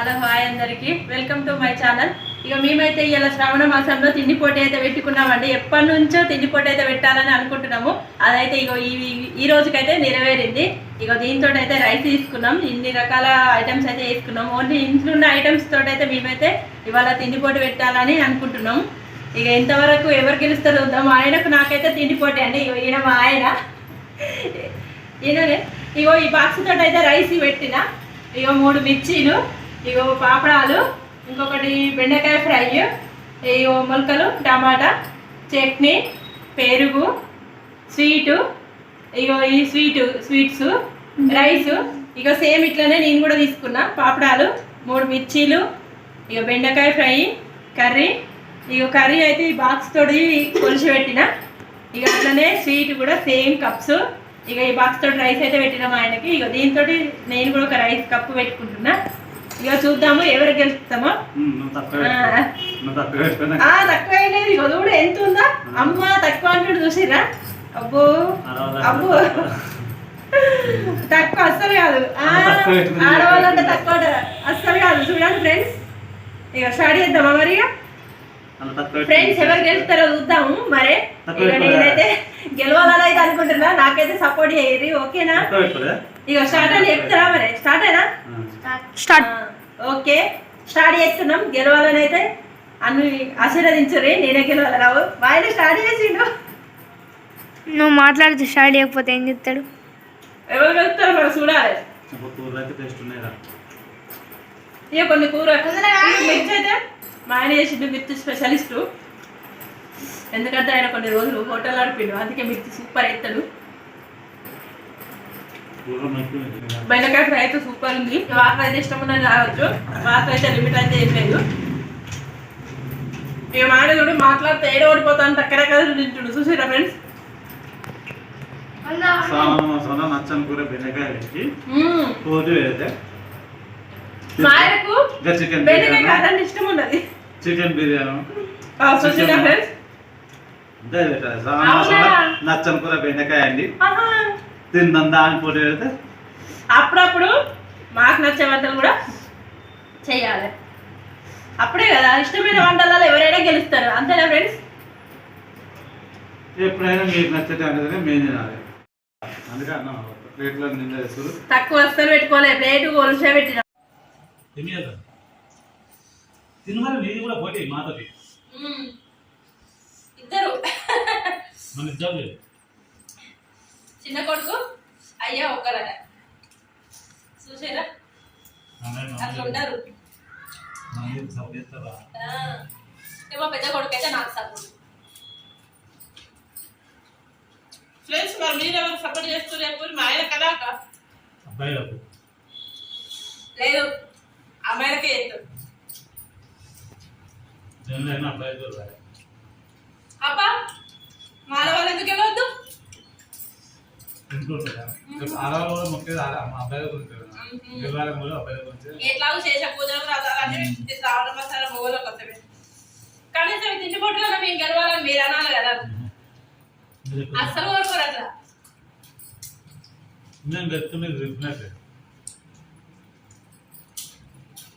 Hello hi అందరికీ. Welcome to my channel ఇక మేమైతే ఇలా శ్రావణ మాసంలో తిండి పోటీ అయితే పెట్టుకున్నామండి. ఎప్పటి నుంచో తిండి పోటీ అయితే పెట్టాలని అనుకుంటున్నాము. అదైతే ఇగో ఈ ఈ- రోజుకైతే నెరవేరింది. ఇక దీంతో అయితే రైస్ తీసుకున్నాం. ఇన్ని రకాల ఐటమ్స్ అయితే వేసుకున్నాం. ఓన్లీ ఇంట్లో ఉన్న ఐటమ్స్ తోటి అయితే మేమైతే ఇవాళ తిండి పోటీ పెట్టాలని అనుకుంటున్నాం. ఇక ఇంతవరకు ఎవరు గెలుస్తారో చూద్దాం. ఆయనకు నాకైతే తిండి పోటీ అండి. ఇక ఈయన మా ఆయన. ఈయననే. ఇగో ఈ బాక్స్ తోటి అయితే రైస్ పెట్టిన. ఇగో మూడు మిర్చీలు. ఇగో పాపడాలు ఇంకొకటి బెండకాయ ఫ్రై ఇగో మొలకలు టమాటా చట్నీ పెరుగు స్వీటు ఇగో ఈ స్వీటు స్వీట్స్ రైస్ ఇక సేమ్ ఇట్లనే నేను కూడా తీసుకున్నా పాపడాలు మూడు మిర్చీలు ఇక బెండకాయ ఫ్రై కర్రీ ఇక కర్రీ అయితే ఈ బాక్స్ తోటి కొలిసి పెట్టిన ఇక అట్లనే స్వీట్ కూడా సేమ్ కప్స్ ఇక ఈ బాక్స్ తోటి రైస్ అయితే పెట్టినాం ఆయనకి ఇక దీంతో నేను కూడా ఒక రైస్ కప్పు పెట్టుకుంటున్నా. ఇక చూద్దాము ఎవరు గెలుస్తామో. తక్కువ లేదు ఇక చూడు ఎంత ఉందా. అమ్మ తక్కువ అంటాడు చూసిరా అబ్బో. అబ్బో. తక్కువ అస్సలు కాదు. ఆడవాళ్ళంటే తక్కువ. అస్సలు కాదు. చూడండి ఫ్రెండ్స్. ఇక స్టార్ట్ చేద్దామా మరి ఫ్రెండ్స్ ఎవరు గెలుస్తారో చూద్దాము మరి. ఇక? నేనైతే గెలవాలని అయితే అనుకుంటున్నా. నాకైతే సపోర్ట్ చేయరు ఓకేనా? ఇక స్టార్ట్ అని చెప్తారా మరి? స్టార్ట్ అయినా. స్టార్ట్. ఓకే. స్టార్ట్ చేస్తున్నాం. గెలవాలని అయితే అన్ని ఆశీర్వదించుర్రి. నేనే గెలవాలి. రావు. ఆయన స్టార్ట్ చేసిండు. నువ్వు మాట్లాడితే స్టార్ట్ చేయకపోతే ఏం చెప్తాడు? ఎవరు గెలుస్తారో మరి? చూడాలి. ఇక కొన్ని కూర. మిర్చి అయితే మా ఆయన చేసిండు మిర్చి స్పెషలిస్టు ఎందుకంటే ఆయన కొన్ని రోజులు హోటల్ నడిపిండు అందుకే మిర్చి సూపర్ ఉంది. బెండకాయ ఫ్రై అయితే సూపర్ ఉంది. వాటర్ అయితే ఇష్టం ఉన్నది రావచ్చు. వాటర్ అయితే లిమిట్ అయితే ఏం లేదు. ఇక మాట చూడు మాట్లాడితే ఏడ ఓడిపోతాను టక్కరక్కడ తింటుడు చూసారా ఫ్రెండ్స్ మాసంలో నచ్చని కూర బెండకాయ పెట్టి పెడితే చికెన్ బెండకాయ బిర్యానీ కాదంటే ఇష్టం ఉన్నది చికెన్ బిర్యానీ. చూసారా ఫ్రెండ్స్ నచ్చని కూర బెండకాయ అండి. తిందాం దాని పోటీ పెడితే. అప్పుడప్పుడు మాకు నచ్చే వంటలు కూడా చేయాలి. అప్పుడే కదా ఇష్టమైన వంటలలో ఎవరైనా గెలుస్తారు. అంతేనా ఫ్రెండ్స్ ఎప్పుడైనా మీకు నచ్చటే అనేది మేము తినాలి. అందుకే అన్న ప్లేట్లో నిండా వేసుకురు తక్కువ వస్తారు పెట్టుకోలే ప్లేట్ కొలిసే పెట్టిన. నీది కూడా పోటీ మాతోటి. ఇద్దరు. మన ఇద్దరు లేదు. చిన్న కొడుకు అయ్యా ఒక్కరట చూసారా? అట్లా ఉంటారు ఏమో పెద్ద కొడుకు అయితే నాకు సపోర్ట్. ఫ్రెండ్స్ మరి మీరు ఎవరు సపోర్ట్ మా ఆయన కదా లేదు. అమ్మాయిలకే చేస్తారు అబ్బా మానవాళ్ళు ఎందుకు వెళ్ళవద్దు ఇంటుంటారా ఆడవాళ్ళు కూడా మొక్కేది ఆడ మా అబ్బాయిల గురించి గెలవాలని కూడా అబ్బాయిల గురించి ఎట్లాగో చేసే పూజలు వ్రతాలన్నీ శ్రావణ మాసాల మొగలకు వస్తాయి. కనీసం తిండి పొట్టులో మేము గెలవాలని మీరు అనాలి కదా. అస్సలు కోరుకోరు అట్లా. నేను చెప్తే మీరు చెప్పినట్టే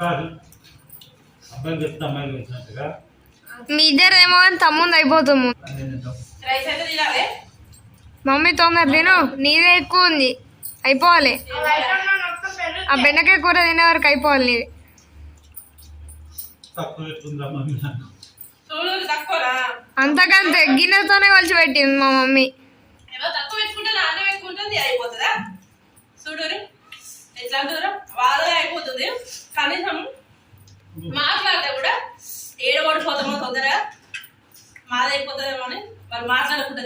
కాదు. అబ్బాయిలు చెప్తే అమ్మాయిలు వచ్చినట్టుగా మీ ఇద్దరేమో కానీ తమ్ముంది అయిపోతాము రైస్ అయితే తినాలి. మమ్మీ తొందర తిను. నీదే ఎక్కువ ఉంది. అయిపోవాలి. ఆ బెండకాయ కూర తినే వరకు అయిపోవాలి నీది. అంతకంతే గిన్నెతోనే కలిసి పెట్టింది మా మమ్మీ. కనీసం మాట్లాడితే కూడా ఏడు పడిపోతామో తొందరగా అని వాళ్ళు మాట్లాడకుండా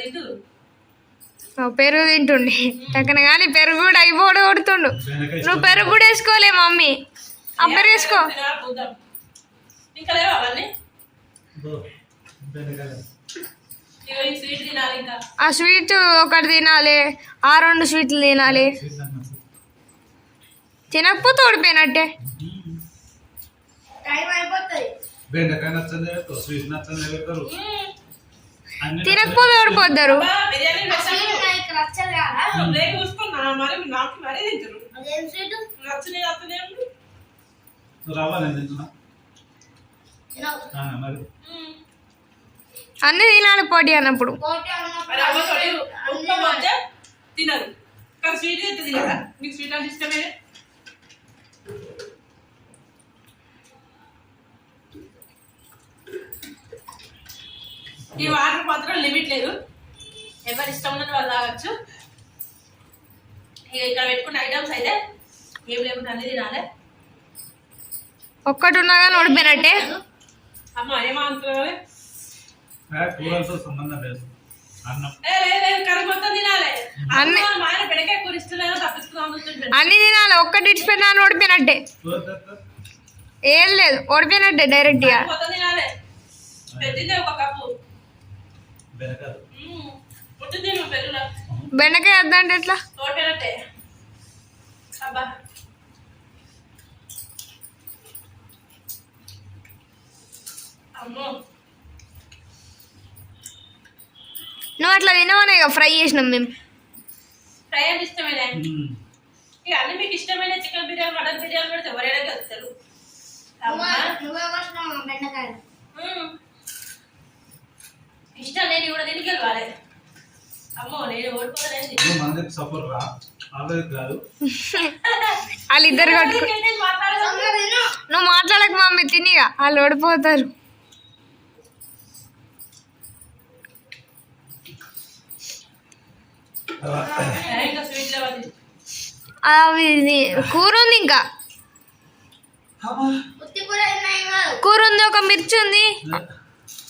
పెరుగు తింటుండే. టక్కన కానీ పెరుగు కూడా అయిపోడు కొడుతుండు. నువ్వు పెరుగు కూడా వేసుకోలే మమ్మీ. ఆ పెరుగు వేసుకో. ఆ స్వీట్ ఒకటి తినాలి ఆ రెండు స్వీట్లు తినాలి. తినకపోతే ఓడిపోయినట్టే బెండకాయ నచ్చని చూసుకున్నా మరి నాకు మరీ తింటారు నచ్చని నచ్చనే రవ్వ నేను తింటున్నా. ఆ, మరి. అన్ని తినాలి పోటీ అన్నప్పుడు. తినరు. కానీ స్వీట్ అయితే తినరా? మీకు స్వీట్ అంటే ఇష్టమే? ఈ వాటర్ మాత్రం లిమిట్ లేదు. ఎవరి ఇష్టం ఉన్నది వాళ్ళు తాగొచ్చు. ఇక ఇక్కడ పెట్టుకున్న ఐటమ్స్ అయితే ఏం లేకుండా అన్ని తినాలి. ఒక్కటి ఉన్నా కానీ ఓడిపోయినట్టే. అమ్మ ఏమంటున్నారు ఆ, కూరలతో సంబంధం లేదు. అన్నం. తినాలి. ఒక్కటి ఇచ్చిపోయినా ఓడిపోయినట్టే. ఏం లేదు ఓడిపోయినట్టే డైరెక్ట్గా. బెండకాయ ఎట్లా? తోటపెరట్టే అబ్బా. అమ్మో. నువ్వు అట్లా తినవనే ఇక ఫ్రై చేసినాం మేము. ఫ్రై అంటే ఇష్టమేనా మ్మ్. ఇక అన్ని మీకు ఇష్టమైన చికెన్ బిర్యానీ మటన్ బిర్యానీ పెడితే ఎవరైనా కలుస్తారు. ఇష్టం నేను కూడా తిని గెలవాలి. అమ్మో నేను ఓడిపోలేండి నువ్వు మాట్లాడక మమ్మీ తినిగా వాళ్ళు ఓడిపోతారు. అవి ఇది కూర ఉంది ఇంకా. కూర ఉంది ఒక మిర్చి ఉంది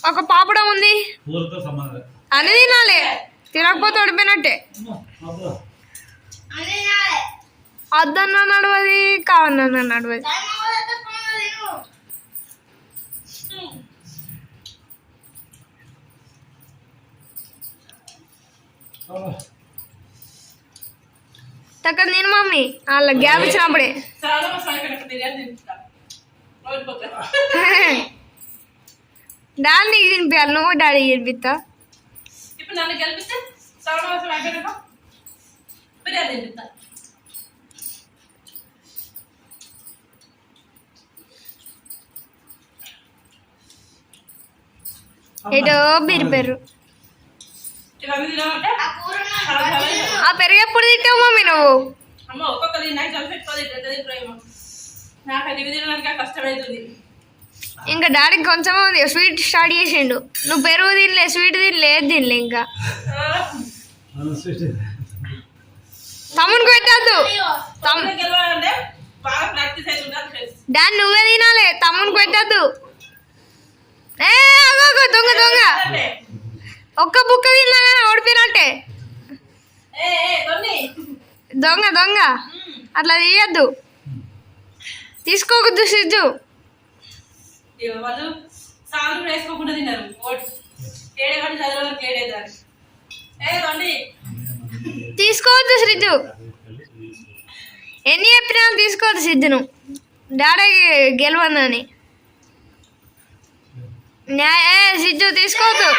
ఒక పాపడం ఉంది. అన్ని తినాలి. తినకపోతే ఓడిపోయినట్టే. వద్దన్న నడవది కావన్న నడవది. తక్కువ నేను మమ్మీ. వాళ్ళ గ్యాప్ ఇచ్చినప్పుడే. డాడీ నీకు తినిపించాలి నువ్వు డాడీ తినిపిస్తా. ఇప్పుడు నన్ను గెలిపిస్తే అయిపోయినాక తింటా ఏటో బిరిపెర్రు ఇవన్నీ తినాలంటే చాలా చాలా ఆ పెరుగు ఎప్పుడు తింటావు మమ్మీ నువ్వు? అమ్మ ఒక్కొక్కరి నాకు అది తినడానికి కష్టమవుతుంది ఇంకా డాడీ కొంచెం ఉంది స్వీట్ స్టార్ట్ చేసిండు. నువ్వు పెరుగు తినలే స్వీట్ తినలే ఏది తినలే ఇంకా? మనం తమ్మునికి పెట్టద్దు. డాడీ నువ్వే తినాలి తమ్మునికి పెట్టద్దు. ఏ అగో, దొంగ దొంగ. ఒక్క బుక్క తిన్నా ఓడిపోయినట్టే. దొంగ దొంగ. అట్లా తీయద్దు. తీసుకోకూడదు సిజ్జు వాళ్ళు సాగులు కూడా వేసుకోకుండా తిన్నారు. ఓట్. ఏడే వాడి చదివే వరకు ఏడేదాన్ని ఏ కొన్ని తీసుకోవద్దు సిజ్జు ఎన్ని చెప్పినా తీసుకోవద్దు సిజ్జును డాడీ గెలవనని ఏ, సిజ్జు తీసుకోవద్దు.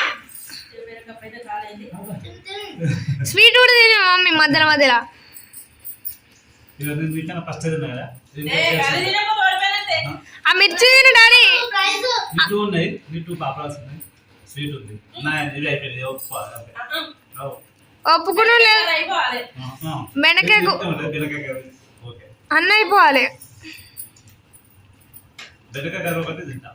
స్వీట్ కూడా తిని మమ్మీ మధ్యలో మధ్యలో. ఆ మిర్చి తిను డాడీ. ఇటు ఉన్నాయి ఇటు పాపడాల్సి ఉన్నాయి. స్వీట్ ఉంది. నా ఇది అయిపోయింది. ఒప్పుకుని ఓకే. అన్న అయిపోవాలి. కర్రీ ఒకటి తింటా.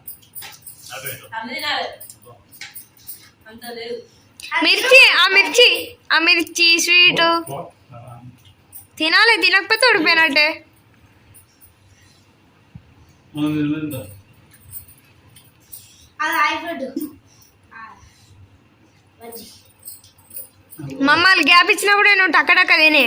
మిర్చి ఆ మిర్చి ఆ మిర్చి స్వీట్. తినాలి తినకపోతే ఉడిపోయినట్టే మనం తినలేదు. మమ్మల్ని గ్యాప్ ఇచ్చినప్పుడు నువ్వు టక్కడక్క తినే.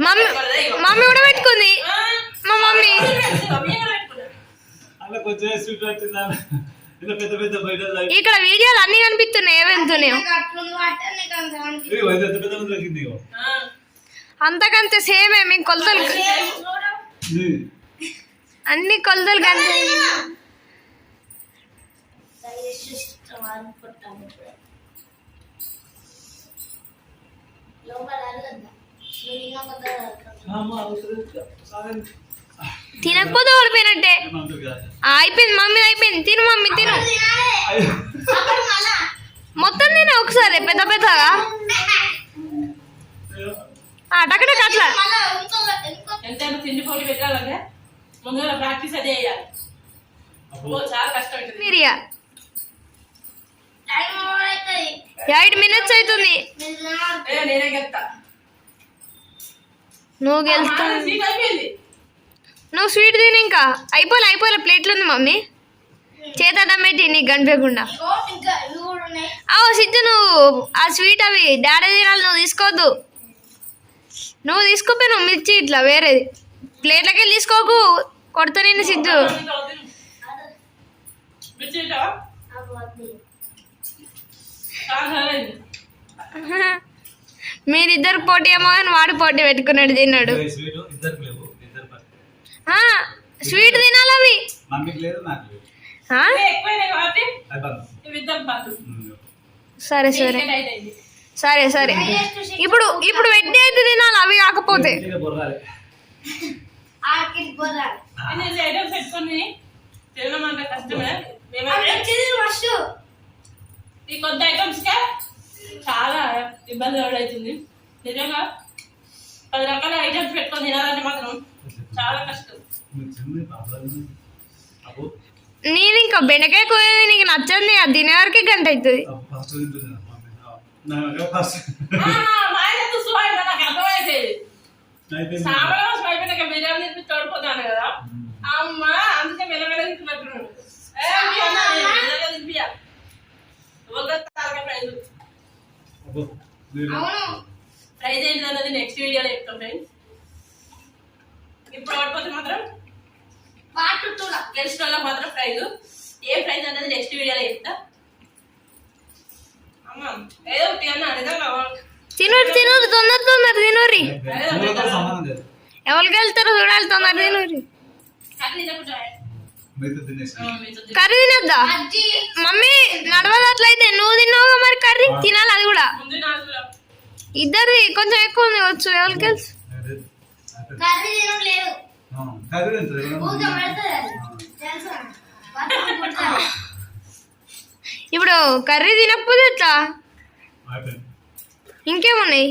మమ్మీ మమ్మీ కూడా పెట్టుకుంది ఆ, మా మమ్మీ ఇక్కడ వీడియోలు అన్ని కనిపిస్తున్నాయి ఏవెంతున్నాయో అంతకంతే సేమే మీ కొలతలు అన్ని కొలతలు కనిపి తినకపోతే ఓడిపోయినట్టే. అయిపోయింది మమ్మీ అయిపోయింది. తిను మమ్మీ తిను. మొత్తం తిన ఒకసారి పెద్ద పెద్దగా. అట్లా. ఎయిట్ మినిట్స్ అవుతుంది. ఏ, నేనే గెలుతా నువ్వు అయిపోయింది. నువ్వు స్వీట్ తిని ఇంకా. అయిపోలే అయిపోలే ప్లేట్లు ఉంది మమ్మీ. చేతడం పెట్టి నీకు కనిపించకుండా. అవు సిద్ధు నువ్వు ఆ స్వీట్ అవి డాడీ తినాలి నువ్వు తీసుకోవద్దు. నువ్వు తీసుకోపోయి నువ్వు మిర్చి ఇట్లా వేరేది. ప్లేట్లకి వెళ్ళి తీసుకోకు కొడతా నేను సిద్ధు. మీరిద్దరు పోటీ ఏమో కానీ వాడు పోటీ పెట్టుకున్నాడు తిన్నాడు స్వీట్ ఇద్దరికి లేవు ఇద్దరు పట్టు. ఆ, స్వీట్ తినాలి అవి. సరే సరే. సరే సరే. ఇప్పుడు ఇప్పుడు వెట్టి అయితే తినాలి అవి కాకపోతే. ఈ కొత్త ఐటమ్స్ కే చాలా ఇబ్బంది అవుతుంది నిజంగా పది రకాల ఐటమ్స్ పెట్టుకొని తినాలంటే మాత్రం చాలా కష్టం. నేను ఇంకా బెండకాయ కోయేది నీకు నచ్చంది అది తినేవరకే గంట అవుతుంది. తోడిపోతాను కదా. అమ్మ అందుకే మెల్లమెల్ల తింటున్నట్టున్నాడు. తారక ప్రైజ్ అబ్బో, మీరు- ప్రైజ్ ఏంటి అన్నది నెక్స్ట్ వీడియోలో చెప్తాం ఫ్రెండ్స్ ఇప్పుడు ఓడిపోతే మాత్రం గెలిచిన వాళ్ళకి మాత్రం ప్రైజ్ ఏ ప్రైజ్ అనేది నెక్స్ట్ వీడియోలో చెప్తా అమ్మ ఏదో ఒకటి అన్న నిజంగా తినరు తినరు తొందర తొందర తినరి ఎవరికి వెళ్తారో చూడాలి తొందర తినరి కర్రీ తినద్దా మమ్మీ నడవదు అట్లయితే నువ్వు తిన్నావుగా మరి కర్రీ తినాలి అది కూడా ఇద్దరిది కొంచెం ఎక్కువ ఉంది వచ్చు ఎవరికి తెలుసు అదే. ఆ, కర్రీ తింటుంది. ఆ, ఇప్పుడు కర్రీ తినకపోతే ఎట్లా. ఇంకేమున్నాయి?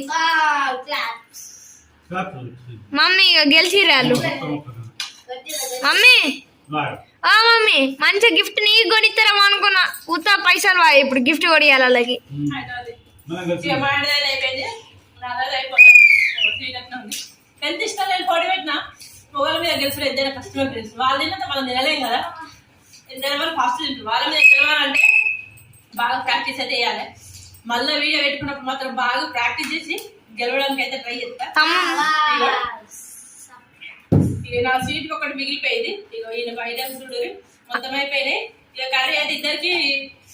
క్లాప్. మమ్మీ ఇక గెలిచిరాళ్ళు మొత్తం ఒక్కటి. మమ్మీ. ఆ మమ్మీ! మంచి గిఫ్ట్ నీకు కొనిస్తారేమో అనుకున్నా. ఉత్తా పైసలు వా ఇప్పుడు గిఫ్ట్ కొనియాలి వాళ్ళకి. అయిపోయింది. స్వీట్ ఎంత ఇష్టం నేను పొడి పెట్టినా మొగల మీద గెలిచిన ఇద్దరు కస్టమర్ ఫ్రెండ్స్. వాళ్ళు తిన్నంత మనం తినలేం కదా. ఇద్దరు వాళ్ళు ఫాస్ట్ తింటారు వాళ్ళ మీద గెలవాలంటే బాగా ప్రాక్టీస్ అయితే చేయాలి. మళ్ళీ వీడియో పెట్టుకున్నప్పుడు మాత్రం బాగా ప్రాక్టీస్ చేసి గెలవడానికి అయితే ట్రై చేస్తా. తమ్ముడు ఇక నా సీట్ ఒకటి మిగిలిపోయింది. ఇక ఈయన ఐటమ్స్ మొత్తం అయిపోయినాయి. ఇక కర్రీ అయితే ఇద్దరికి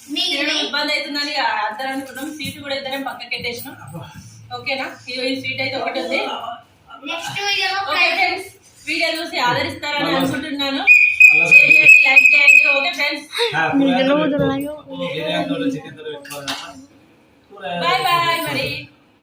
తినడం ఇబ్బంది అవుతుందని అద్దరు అనుకున్నాం. సీట్ కూడా ఇద్దరం పక్కకి పెట్టేసినాం ఓకేనా? ఇక ఈ సీట్ అయితే ఒకటి ఉంది. ఓకే ఫ్రెండ్స్ వీడియో చూసి ఆదరిస్తారని అనుకుంటున్నాను. అలా షేర్ చేయండి లైక్ చేయండి. ఓకే ఫ్రెండ్స్ ఆ, కూరగాయలు పెట్టుకో. ఓ, బిర్యానీ తోటి చికెన్ తోటి పెట్టుకోవాలి. కూరగాయలు బాయ్ బాయ్ మరి.